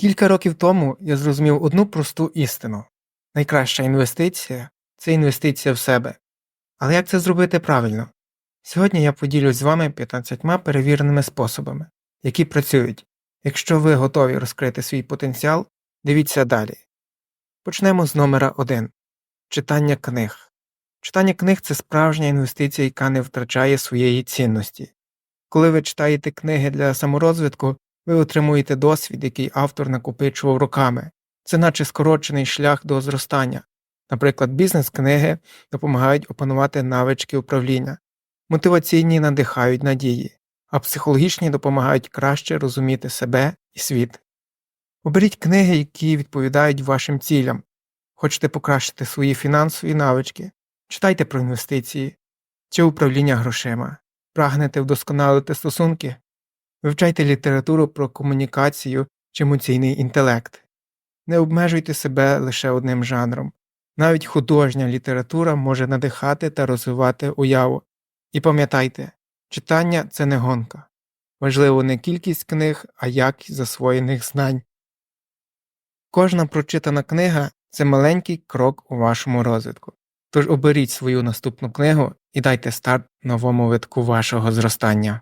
Кілька років тому я зрозумів одну просту істину найкраща інвестиція це інвестиція в себе. Але як це зробити правильно? Сьогодні я поділюсь з вами 15 перевіреними способами, які працюють. Якщо ви готові розкрити свій потенціал, дивіться далі. Почнемо з номера 1. Читання книг. Читання книг це справжня інвестиція, яка не втрачає своєї цінності. Коли ви читаєте книги для саморозвитку, ви отримуєте досвід, який автор накопичував роками. Це наче скорочений шлях до зростання. Наприклад, бізнес-книги допомагають опанувати навички управління, мотиваційні надихають надії, а психологічні допомагають краще розуміти себе і світ. Оберіть книги, які відповідають вашим цілям. Хочете покращити свої фінансові навички, читайте про інвестиції чи управління грошима, прагнете вдосконалити стосунки, вивчайте літературу про комунікацію чи емоційний інтелект. Не обмежуйте себе лише одним жанром. Навіть художня література може надихати та розвивати уяву. І пам'ятайте, читання це не гонка. Важливо не кількість книг, а якість засвоєних знань. Кожна прочитана книга це маленький крок у вашому розвитку. Тож оберіть свою наступну книгу і дайте старт новому витку вашого зростання.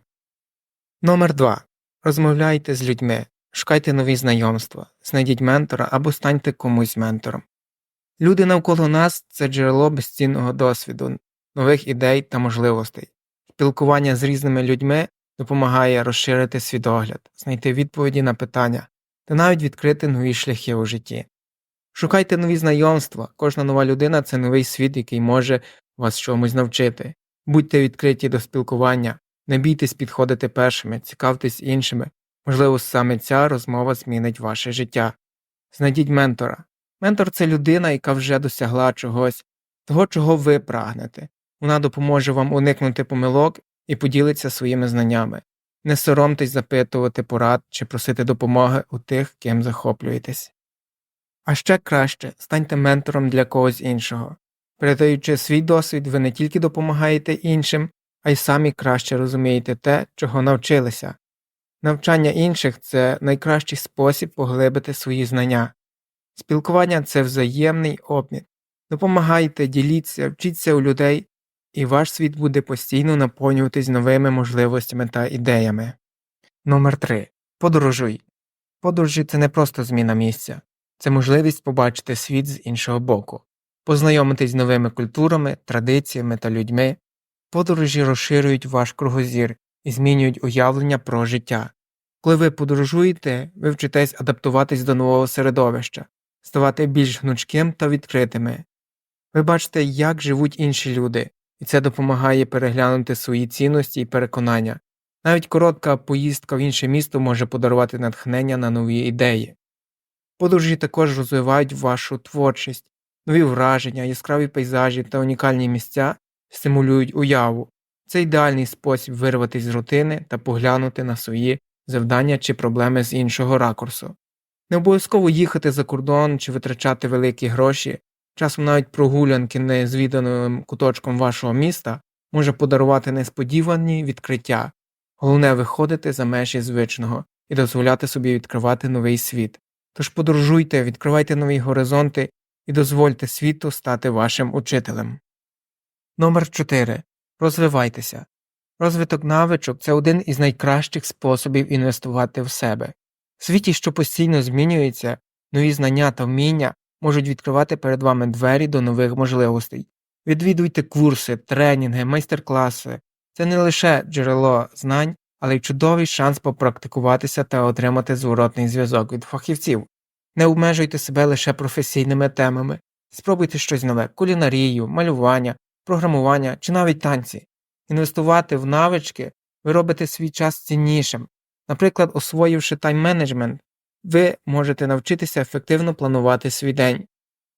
Номер 2. Розмовляйте з людьми, шукайте нові знайомства, знайдіть ментора або станьте комусь ментором. Люди навколо нас це джерело безцінного досвіду, нових ідей та можливостей. Спілкування з різними людьми допомагає розширити свідогляд, знайти відповіді на питання та навіть відкрити нові шляхи у житті. Шукайте нові знайомства, кожна нова людина це новий світ, який може вас чомусь навчити. Будьте відкриті до спілкування, не бійтесь підходити першими, цікавтесь іншими, можливо, саме ця розмова змінить ваше життя. Знайдіть ментора. Ментор це людина, яка вже досягла чогось, того, чого ви прагнете. Вона допоможе вам уникнути помилок і поділиться своїми знаннями. Не соромтесь запитувати порад чи просити допомоги у тих, ким захоплюєтесь. А ще краще станьте ментором для когось іншого. Передаючи свій досвід, ви не тільки допомагаєте іншим, а й самі краще розумієте те, чого навчилися. Навчання інших це найкращий спосіб поглибити свої знання. Спілкування це взаємний обмін. Допомагайте, діліться, вчіться у людей, і ваш світ буде постійно наповнюватись новими можливостями та ідеями. Номер 3. Подорожуй. Подорожі це не просто зміна місця, це можливість побачити світ з іншого боку, познайомитись з новими культурами, традиціями та людьми. Подорожі розширюють ваш кругозір і змінюють уявлення про життя. Коли ви подорожуєте, ви вчитесь адаптуватись до нового середовища, ставати більш гнучким та відкритими. Ви бачите, як живуть інші люди, і це допомагає переглянути свої цінності і переконання. Навіть коротка поїздка в інше місто може подарувати натхнення на нові ідеї. Подорожі також розвивають вашу творчість, нові враження, яскраві пейзажі та унікальні місця стимулюють уяву. Це ідеальний спосіб вирватися з рутини та поглянути на свої завдання чи проблеми з іншого ракурсу. Не обов'язково їхати за кордон чи витрачати великі гроші, часом навіть прогулянки незвіданим куточком вашого міста може подарувати несподівані відкриття, головне виходити за межі звичного і дозволяти собі відкривати новий світ. Тож подорожуйте, відкривайте нові горизонти і дозвольте світу стати вашим учителем. Номер 4. Розвивайтеся. Розвиток навичок це один із найкращих способів інвестувати в себе. В світі, що постійно змінюється, нові знання та вміння можуть відкривати перед вами двері до нових можливостей. Відвідуйте курси, тренінги, майстер-класи. Це не лише джерело знань, але й чудовий шанс попрактикуватися та отримати зворотний зв'язок від фахівців. Не обмежуйте себе лише професійними темами, спробуйте щось нове кулінарію, малювання, програмування чи навіть танці. Інвестувати в навички ви робите свій час ціннішим. Наприклад, освоївши тайм-менеджмент, ви можете навчитися ефективно планувати свій день,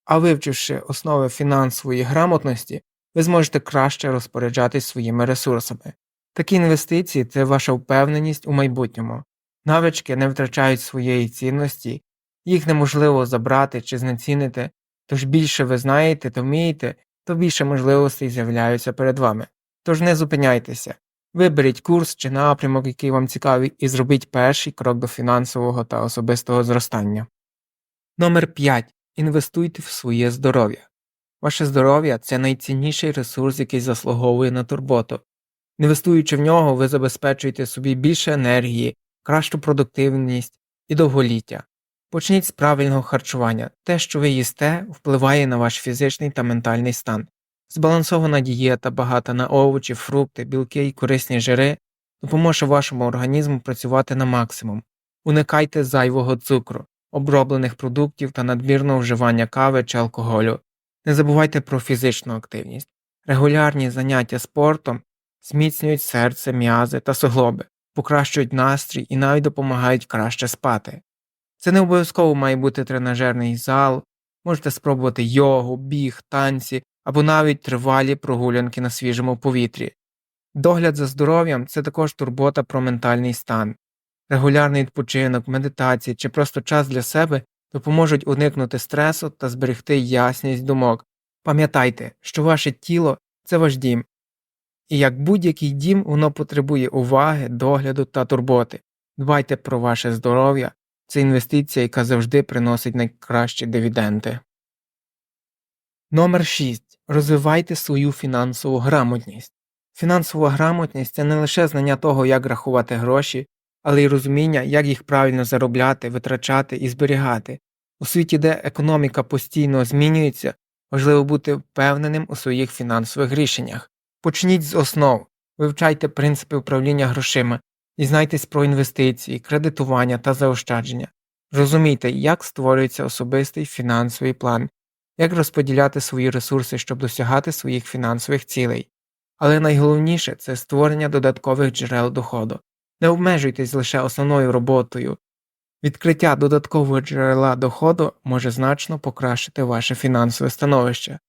а вивчивши основи фінансової грамотності, ви зможете краще розпоряджатись своїми ресурсами. Такі інвестиції це ваша впевненість у майбутньому. Навички не втрачають своєї цінності, їх неможливо забрати чи знецінити, тож більше ви знаєте та вмієте, то більше можливостей з'являються перед вами. Тож не зупиняйтеся, Виберіть курс чи напрямок, який вам цікавий, і зробіть перший крок до фінансового та особистого зростання. Номер 5. Інвестуйте в своє здоров'я. Ваше здоров'я це найцінніший ресурс, який заслуговує на турботу. Інвестуючи в нього, ви забезпечуєте собі більше енергії, кращу продуктивність і довголіття. Почніть з правильного харчування. Те, що ви їсте, впливає на ваш фізичний та ментальний стан. Збалансована дієта, багата на овочі, фрукти, білки і корисні жири допоможе вашому організму працювати на максимум. Уникайте зайвого цукру, оброблених продуктів та надмірного вживання кави чи алкоголю. Не забувайте про фізичну активність. Регулярні заняття спортом зміцнюють серце, м'язи та суглоби, покращують настрій і навіть допомагають краще спати. Це не обов'язково має бути тренажерний зал, можете спробувати йогу, біг, танці або навіть тривалі прогулянки на свіжому повітрі. Догляд за здоров'ям це також турбота про ментальний стан. Регулярний відпочинок, медитації чи просто час для себе допоможуть уникнути стресу та зберегти ясність думок. Пам'ятайте, що ваше тіло це ваш дім, і як будь-який дім воно потребує уваги, догляду та турботи. Дбайте про ваше здоров'я, це інвестиція, яка завжди приносить найкращі дивіденди. Номер 6. Розвивайте свою фінансову грамотність. Фінансова грамотність це не лише знання того, як рахувати гроші, але й розуміння, як їх правильно заробляти, витрачати і зберігати. У світі, де економіка постійно змінюється, важливо бути впевненим у своїх фінансових рішеннях. Почніть з основ, вивчайте принципи управління грошима, дізнайтесь про інвестиції, кредитування та заощадження. Розумійте, як створюється особистий фінансовий план, як розподіляти свої ресурси, щоб досягати своїх фінансових цілей. Але найголовніше це створення додаткових джерел доходу. Не обмежуйтесь лише основною роботою. Відкриття додаткового джерела доходу може значно покращити ваше фінансове становище.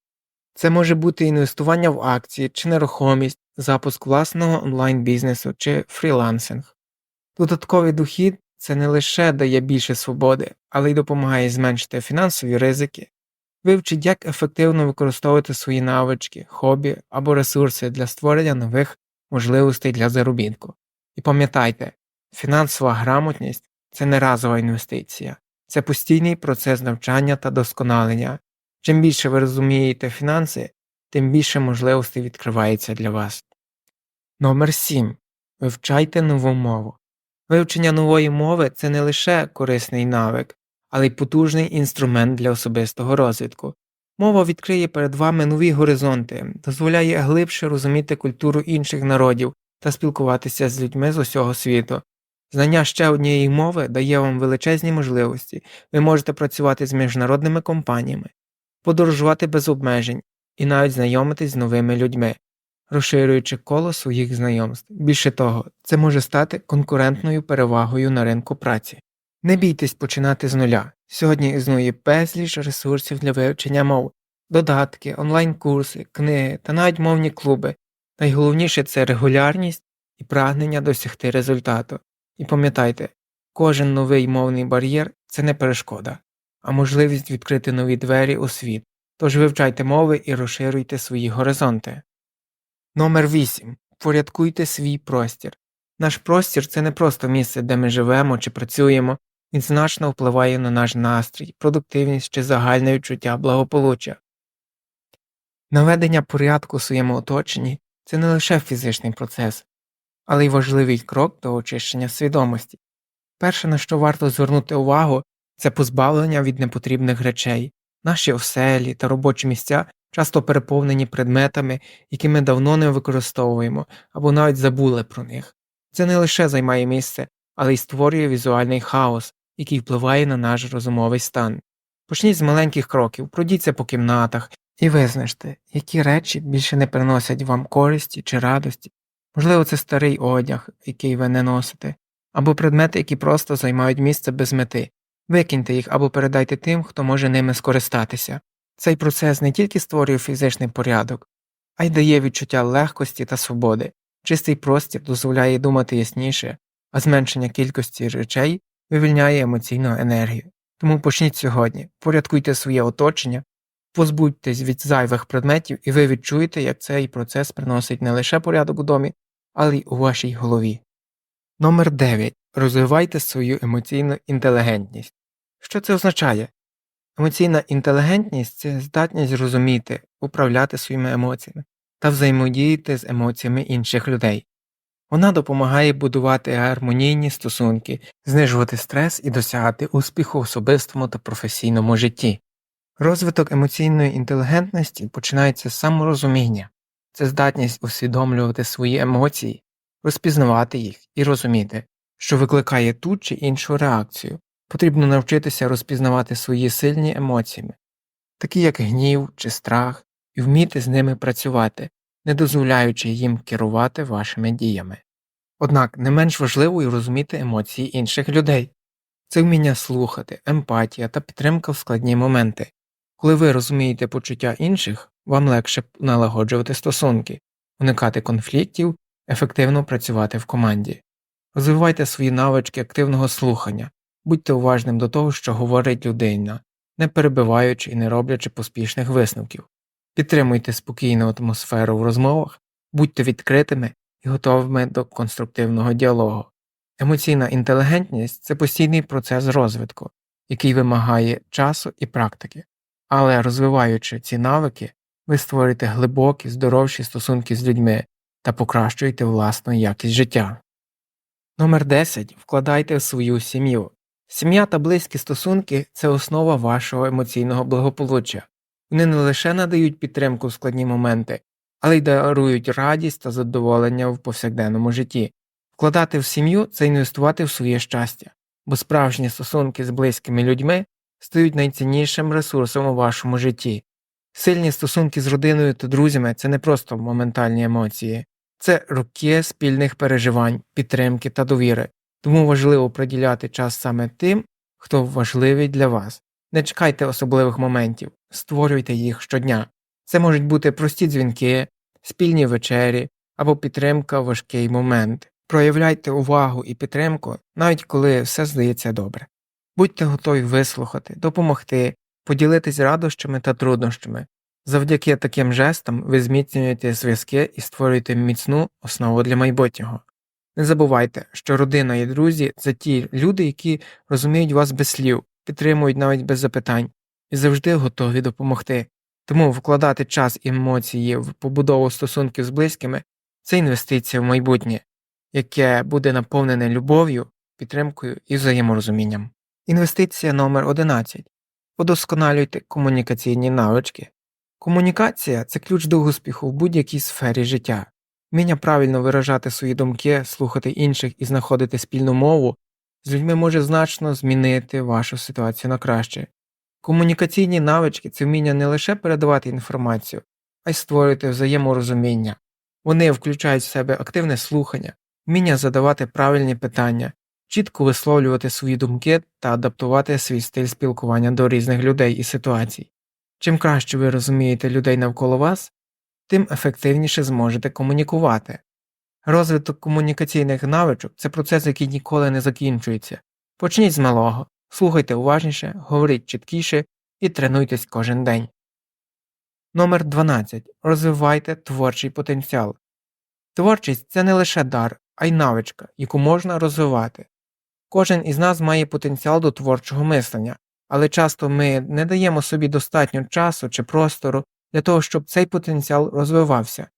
Це може бути інвестування в акції чи нерухомість, запуск власного онлайн бізнесу чи фрілансинг. Додатковий дохід це не лише дає більше свободи, але й допомагає зменшити фінансові ризики, вивчіть, як ефективно використовувати свої навички, хобі або ресурси для створення нових можливостей для заробітку. І пам'ятайте, фінансова грамотність це не разова інвестиція, це постійний процес навчання та досконалення. Чим більше ви розумієте фінанси, тим більше можливостей відкривається для вас. Номер 7. Вивчайте нову мову. Вивчення нової мови це не лише корисний навик, але й потужний інструмент для особистого розвитку. Мова відкриє перед вами нові горизонти, дозволяє глибше розуміти культуру інших народів та спілкуватися з людьми з усього світу. Знання ще однієї мови дає вам величезні можливості, ви можете працювати з міжнародними компаніями, подорожувати без обмежень і навіть знайомитись з новими людьми, розширюючи коло своїх знайомств. Більше того, це може стати конкурентною перевагою на ринку праці. Не бійтесь починати з нуля. Сьогодні існує безліч ресурсів для вивчення мов, додатки, онлайн-курси, книги та навіть мовні клуби. Найголовніше це регулярність і прагнення досягти результату. І пам'ятайте, кожен новий мовний бар'єр це не перешкода, а можливість відкрити нові двері у світ. Тож вивчайте мови і розширюйте свої горизонти. Номер 8. Порядкуйте свій простір. Наш простір це не просто місце, де ми живемо чи працюємо, він значно впливає на наш настрій, продуктивність чи загальне відчуття благополуччя. Наведення порядку у своєму оточенні це не лише фізичний процес, але й важливий крок до очищення свідомості. Перше, на що варто звернути увагу, це позбавлення від непотрібних речей, наші оселі та робочі місця часто переповнені предметами, які ми давно не використовуємо або навіть забули про них. Це не лише займає місце, але й створює візуальний хаос, який впливає на наш розумовий стан. Почніть з маленьких кроків, пройдіться по кімнатах і визначте, які речі більше не приносять вам користі чи радості. Можливо, це старий одяг, який ви не носите, або предмети, які просто займають місце без мети. Викиньте їх або передайте тим, хто може ними скористатися. Цей процес не тільки створює фізичний порядок, а й дає відчуття легкості та свободи. Чистий простір дозволяє думати ясніше, а зменшення кількості речей вивільняє емоційну енергію. Тому почніть сьогодні, порядкуйте своє оточення, позбудьтесь від зайвих предметів, і ви відчуєте, як цей процес приносить не лише порядок у домі, але й у вашій голові. Номер 9. Розвивайте свою емоційну інтелігентність. Що це означає? Емоційна інтелігентність це здатність розуміти, управляти своїми емоціями та взаємодіяти з емоціями інших людей. Вона допомагає будувати гармонійні стосунки, знижувати стрес і досягати успіху в особистому та професійному житті. Розвиток емоційної інтелігентності починається з саморозуміння, це здатність усвідомлювати свої емоції, розпізнавати їх і розуміти, що викликає ту чи іншу реакцію. Потрібно навчитися розпізнавати свої сильні емоції, такі як гнів чи страх, і вміти з ними працювати, не дозволяючи їм керувати вашими діями. Однак не менш важливою розуміти емоції інших людей це вміння слухати, емпатія та підтримка в складні моменти. Коли ви розумієте почуття інших, вам легше налагоджувати стосунки, уникати конфліктів, ефективно працювати в команді. Розвивайте свої навички активного слухання, будьте уважним до того, що говорить людина, не перебиваючи і не роблячи поспішних висновків. Підтримуйте спокійну атмосферу в розмовах, будьте відкритими і готовими до конструктивного діалогу. Емоційна інтелігентність це постійний процес розвитку, який вимагає часу і практики, але розвиваючи ці навики, ви створюєте глибокі, здоровші стосунки з людьми та покращуєте власну якість життя. Номер 10. Вкладайте в свою сім'ю. Сім'я та близькі стосунки це основа вашого емоційного благополуччя. Вони не лише надають підтримку в складні моменти, але й дарують радість та задоволення в повсякденному житті. Вкладати в сім'ю це інвестувати в своє щастя, бо справжні стосунки з близькими людьми стають найціннішим ресурсом у вашому житті. Сильні стосунки з родиною та друзями це не просто моментальні емоції, це роки спільних переживань, підтримки та довіри, тому важливо приділяти час саме тим, хто важливий для вас. Не чекайте особливих моментів, створюйте їх щодня. Це можуть бути прості дзвінки, спільні вечері або підтримка в важкий момент. Проявляйте увагу і підтримку, навіть коли все здається добре. Будьте готові вислухати, допомогти, поділитись радощами та труднощами. Завдяки таким жестам ви зміцнюєте зв'язки і створюєте міцну основу для майбутнього. Не забувайте, що родина і друзі це ті люди, які розуміють вас без слів, підтримують навіть без запитань і завжди готові допомогти. Тому вкладати час і емоції в побудову стосунків з близькими це інвестиція в майбутнє, яке буде наповнене любов'ю, підтримкою і взаєморозумінням. Інвестиція номер 11. Удосконалюйте комунікаційні навички. Комунікація це ключ до успіху в будь-якій сфері життя. Вміння правильно виражати свої думки, слухати інших і знаходити спільну мову з людьми може значно змінити вашу ситуацію на краще. Комунікаційні навички це вміння не лише передавати інформацію, а й створювати взаєморозуміння. Вони включають в себе активне слухання, вміння задавати правильні питання, чітко висловлювати свої думки та адаптувати свій стиль спілкування до різних людей і ситуацій. Чим краще ви розумієте людей навколо вас, тим ефективніше зможете комунікувати. Розвиток комунікаційних навичок це процес, який ніколи не закінчується. Почніть з малого, слухайте уважніше, говоріть чіткіше і тренуйтесь кожен день. Номер 12. Розвивайте творчий потенціал. Творчість це не лише дар, а й навичка, яку можна розвивати. Кожен із нас має потенціал до творчого мислення, але часто ми не даємо собі достатньо часу чи простору для того, щоб цей потенціал розвивався.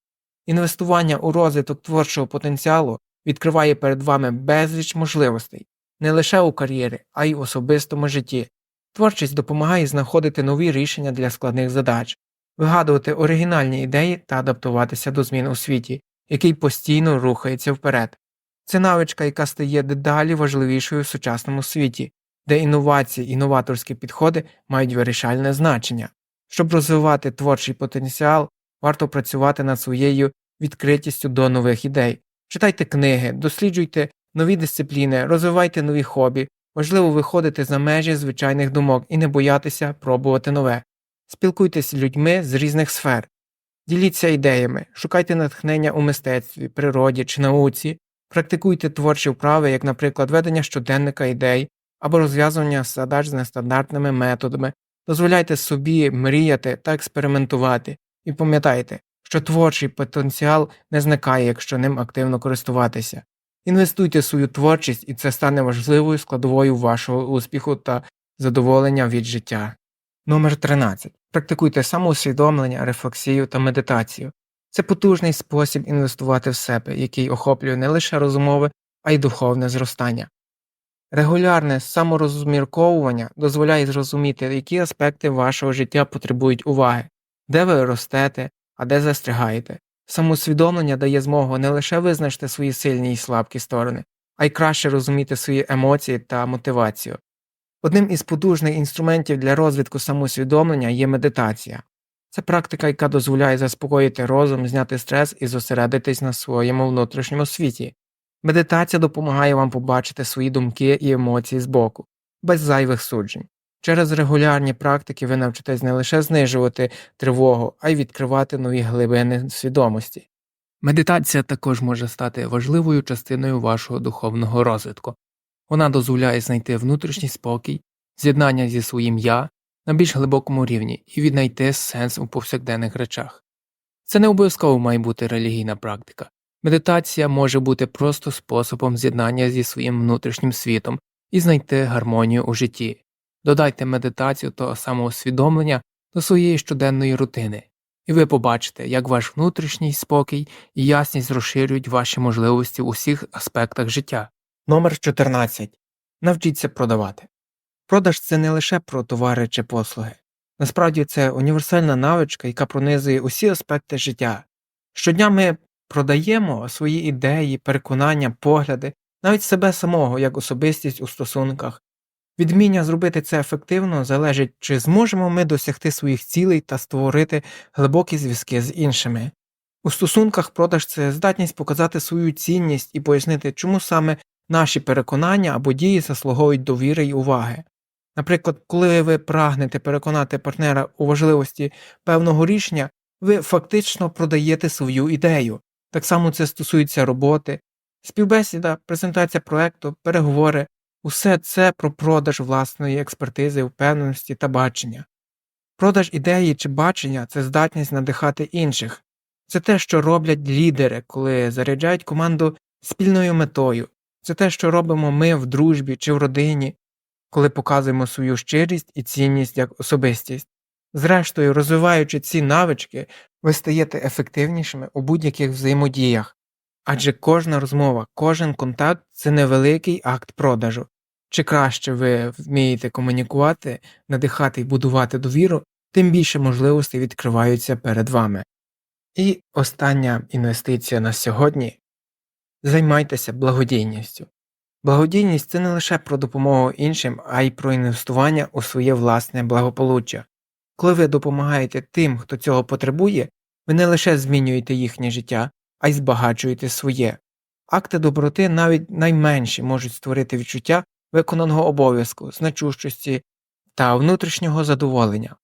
Інвестування у розвиток творчого потенціалу відкриває перед вами безліч можливостей не лише у кар'єрі, а й в особистому житті. Творчість допомагає знаходити нові рішення для складних задач, вигадувати оригінальні ідеї та адаптуватися до змін у світі, який постійно рухається вперед. Це навичка, яка стає дедалі важливішою в сучасному світі, де інновації і новаторські підходи мають вирішальне значення. Щоб розвивати творчий потенціал, варто працювати над своєю відкритістю до нових ідей. Читайте книги, досліджуйте нові дисципліни, розвивайте нові хобі, важливо виходити за межі звичайних думок і не боятися пробувати нове. Спілкуйтесь з людьми з різних сфер, діліться ідеями, шукайте натхнення у мистецтві, природі чи науці, практикуйте творчі вправи, як, наприклад, ведення щоденника ідей або розв'язування задач з нестандартними методами, дозволяйте собі мріяти та експериментувати, і пам'ятайте, що творчий потенціал не зникає, якщо ним активно користуватися. Інвестуйте в свою творчість, і це стане важливою складовою вашого успіху та задоволення від життя. Номер 13. Практикуйте самоусвідомлення, рефлексію та медитацію. Це потужний спосіб інвестувати в себе, який охоплює не лише розумове, а й духовне зростання. Регулярне саморозмірковування дозволяє зрозуміти, які аспекти вашого життя потребують уваги, де ви ростете, а де застрягаєте. Самоусвідомлення дає змогу не лише визначити свої сильні і слабкі сторони, а й краще розуміти свої емоції та мотивацію. Одним із потужних інструментів для розвитку самоусвідомлення є медитація. Це практика, яка дозволяє заспокоїти розум, зняти стрес і зосередитись на своєму внутрішньому світі. Медитація допомагає вам побачити свої думки і емоції збоку, без зайвих суджень. Через регулярні практики ви навчитесь не лише знижувати тривогу, а й відкривати нові глибини свідомості. Медитація також може стати важливою частиною вашого духовного розвитку. Вона дозволяє знайти внутрішній спокій, з'єднання зі своїм я на більш глибокому рівні і віднайти сенс у повсякденних речах. Це не обов'язково має бути релігійна практика. Медитація може бути просто способом з'єднання зі своїм внутрішнім світом і знайти гармонію у житті. Додайте медитацію та самоусвідомлення до своєї щоденної рутини, і ви побачите, як ваш внутрішній спокій і ясність розширюють ваші можливості в усіх аспектах життя. Номер 14. Навчіться продавати. Продаж це не лише про товари чи послуги. Насправді це універсальна навичка, яка пронизує усі аспекти життя. Щодня ми продаємо свої ідеї, переконання, погляди, навіть себе самого як особистість у стосунках. Відміння зробити це ефективно залежить, чи зможемо ми досягти своїх цілей та створити глибокі зв'язки з іншими. У стосунках продаж це здатність показати свою цінність і пояснити, чому саме наші переконання або дії заслуговують довіри й уваги. Наприклад, коли ви прагнете переконати партнера у важливості певного рішення, ви фактично продаєте свою ідею. Так само це стосується роботи, співбесіда, презентація проекту, переговори, усе це про продаж власної експертизи, впевненості та бачення. Продаж ідеї чи бачення це здатність надихати інших, це те, що роблять лідери, коли заряджають команду спільною метою, це те, що робимо ми в дружбі чи в родині, коли показуємо свою щирість і цінність як особистість. Зрештою, розвиваючи ці навички, ви стаєте ефективнішими у будь-яких взаємодіях, адже кожна розмова, кожен контакт це невеликий акт продажу. Чи краще ви вмієте комунікувати, надихати і будувати довіру, тим більше можливостей відкриваються перед вами. І остання інвестиція на сьогодні займайтеся благодійністю. Благодійність це не лише про допомогу іншим, а й про інвестування у своє власне благополуччя. Коли ви допомагаєте тим, хто цього потребує, ви не лише змінюєте їхнє життя, а й збагачуєте своє. Акти доброти навіть найменші можуть створити відчуття виконаного обов'язку, значущості та внутрішнього задоволення.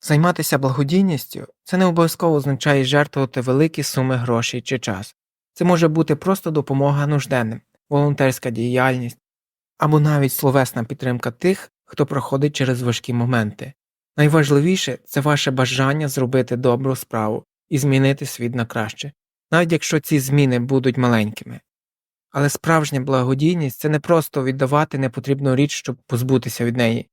Займатися благодійністю це не обов'язково означає жертвувати великі суми грошей чи час. Це може бути просто допомога нужденним, волонтерська діяльність або навіть словесна підтримка тих, хто проходить через важкі моменти. Найважливіше це ваше бажання зробити добру справу і змінити світ на краще, навіть якщо ці зміни будуть маленькими. Але справжня благодійність це не просто віддавати непотрібну річ, щоб позбутися від неї,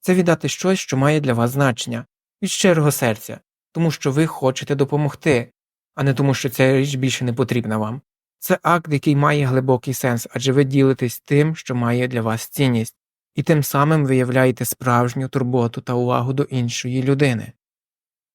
це віддати щось, що має для вас значення, від щирого серця, тому що ви хочете допомогти, а не тому, що ця річ більше не потрібна вам. Це акт, який має глибокий сенс, адже ви ділитесь тим, що має для вас цінність, і тим самим виявляєте справжню турботу та увагу до іншої людини.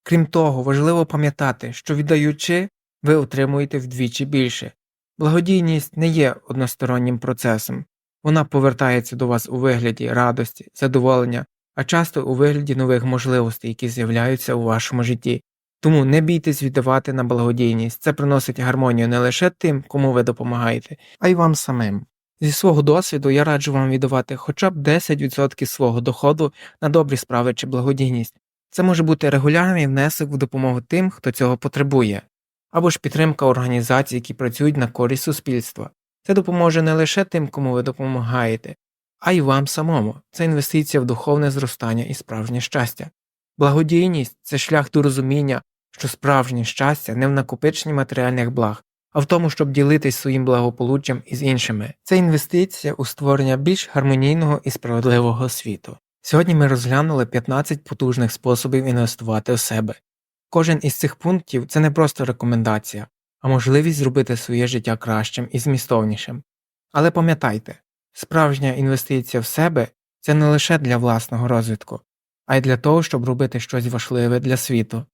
Крім того, важливо пам'ятати, що віддаючи, ви отримуєте вдвічі більше. Благодійність не є одностороннім процесом, вона повертається до вас у вигляді радості, задоволення, а часто у вигляді нових можливостей, які з'являються у вашому житті. Тому не бійтесь віддавати на благодійність, це приносить гармонію не лише тим, кому ви допомагаєте, а й вам самим. Зі свого досвіду я раджу вам віддавати хоча б 10% свого доходу на добрі справи чи благодійність. Це може бути регулярний внесок в допомогу тим, хто цього потребує, або ж підтримка організацій, які працюють на користь суспільства. Це допоможе не лише тим, кому ви допомагаєте, а й вам самому. Це інвестиція в духовне зростання і справжнє щастя. Благодійність це шлях до розуміння, що справжнє щастя не в накопиченні матеріальних благ, а в тому, щоб ділитись своїм благополуччям із іншими. Це інвестиція у створення більш гармонійного і справедливого світу. Сьогодні ми розглянули 15 потужних способів інвестувати в себе. Кожен із цих пунктів це не просто рекомендація, а можливість зробити своє життя кращим і змістовнішим. Але пам'ятайте, справжня інвестиція в себе це не лише для власного розвитку, а й для того, щоб робити щось важливе для світу.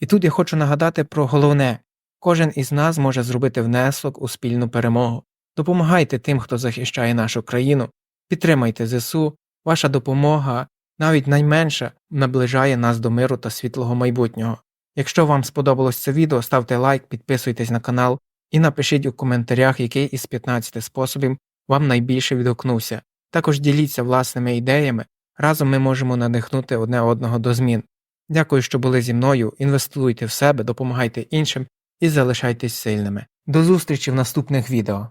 І тут я хочу нагадати про головне кожен із нас може зробити внесок у спільну перемогу. Допомагайте тим, хто захищає нашу країну, підтримайте ЗСУ, ваша допомога, навіть найменша, наближає нас до миру та світлого майбутнього. Якщо вам сподобалось це відео, ставте лайк, підписуйтесь на канал і напишіть у коментарях, який із 15 способів вам найбільше відгукнувся. Також діліться власними ідеями, разом ми можемо надихнути одне одного до змін. Дякую, що були зі мною, інвестуйте в себе, допомагайте іншим і залишайтесь сильними. До зустрічі в наступних відео.